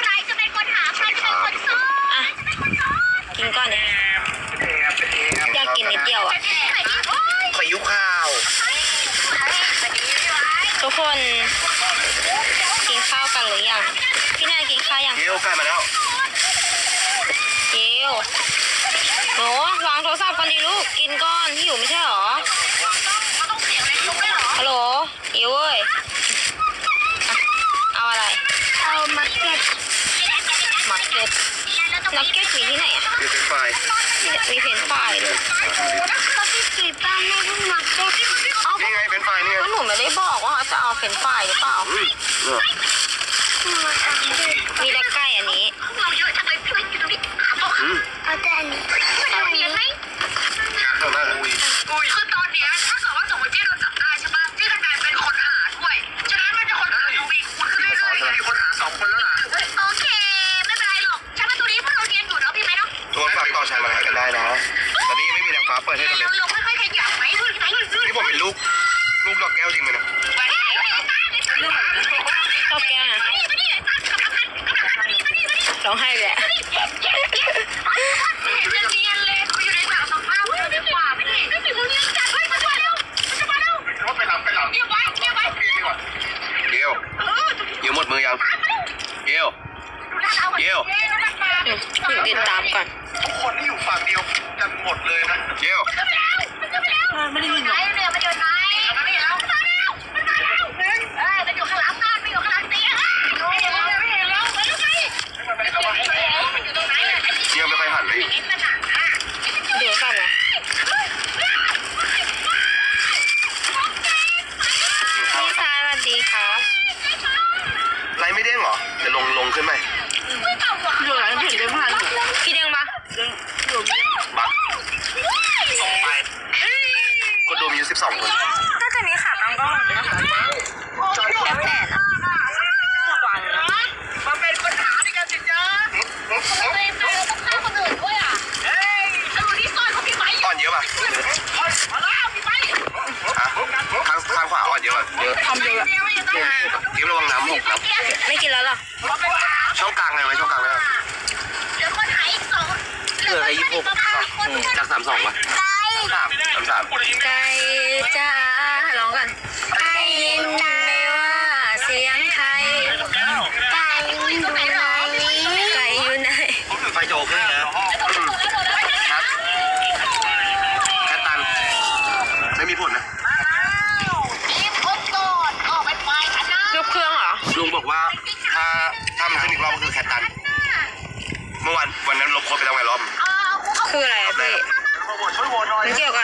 ใครจะเป็นคนหาใครจะเป็นคนซ่อนอะ กินก่อนเนี่ยอยากกินนิดเดียวอะ ใครที่โอ๊ยขอยุข้าวทุกคนกินข้าวกันหรือยัง พี่แนนกินข้าวยังเดี๋ยวใกล้มาแล้วเกลหนูวางโทรศัพท์ก่อนดิลูก กินก่อนที่อยู่ไม่ใช่หรอ ต้องเสียงเล็กลุกได้หรอ ฮัลโหลเยวเว้ยอะเอาอะไร เอามาเก็ต มาร์เก็ต นักเก็ตมีที่ไหนอะเดี๋ยวเป็นไฟมีเฟรนช์ฟรายด้วยก็พี่กีป้าไม่พูดมาเก็ตเอานี่ไงเป็นไฟนี่ไงก็หนูไม่ได้บอกว่าจะเอาเฟรนช์ฟรายหรือเปล่าอืมเออมาทำดิมีแต่ไก่ ตัวฝากต่อชันมาให้กันได้นะ ตอนนี้ยังไม่มีแรงฟ้าเปิดให้กันเลยเราค่อยๆขยับไหมไหมนี่ผมเป็นลูก ลูกดอกแก้วจริงไหมเนี่ยชอบแก้วนะร้องไห้เลยอะเห็นจะเนียนเลยเขาอยู่ในสาวสองภาพเลยดีกว่าไม่เห็นก็สิพวกนี้จัดให้มาช่วยเร็วจะมาเร็วว่าไปหลับไปหลับเงียบไว้เงียบไว้เดี๋ยวเดี๋ยวหมดมือยังเดี๋ยวดูท่าเราเดี๋ยวอืมติดตามก่อน ทุกคนที่อยู่ฝั่งเดียวกันหมดเลยนะเดี๋ยวจะไปแล้วจะไปแล้วไม่ได้ยินไหนเนี่ยมันอยู่ไหนมันไม่เห็นแล้วมันมาแล้วมันมาแล้วเอ้ยมันอยู่ข้างหลังกันมันอยู่ข้างหลังเตียงไม่เห็นแล้วไม่เห็นแล้วไปดูไงมันอยู่ตรงไหนอะเดี๋ยวไม่ค่อยหันเลยเห็นมันอะดูก่อนนะพี่ชายสวัสดีครับไลน์ไม่เด้งเหรอเดี๋ยวลงลงขึ้นไหม สิบสองคนน่าจะมีขาตั้งกล้องนะคะแค่แปดอะระวังนะมาเป็นคนหาด้วยกันสิจ๊ะไปไปเราต้องฆ่าคนอื่นด้วยอะเฮ้ยไอ้คนที่ซ่อนเขาพี่ไม้อ่อนเยอะป่ะมาแล้วพี่ไปฮะข้างข้างขวาอ่อนเยอะป่ะเยอะทำเยอะเดียวไม่ได้เดี๋ยวระวังน้ำหกนะไม่กินแล้วเหรอช่องกลางไงไหมช่องกลางไหมเดี๋ยวคนหายอีกสองเหลืออะไรยี่สิบหกจากสามสองวะไก่ สามสามสามไก่จ้าร้องก่อนไก่ยินไหมว่าเสียงใครไก่อยู่ไหนหรอไก่อยู่ไหนไฟโจขึ้นนะชัดแคทตัน ไม่มีผลนะอีฟอบโกดออกไปไปกันนะยกเครื่องเหรอ ลุงบอกว่าถ้าถ้ามันขึ้นอีกรอบก็คือแคทตัน เมื่อวันวันนั้นลบโค้ดไปแล้วไงรอบเอาเอาคืออะไรอะพี่ มันเกี่ยวกั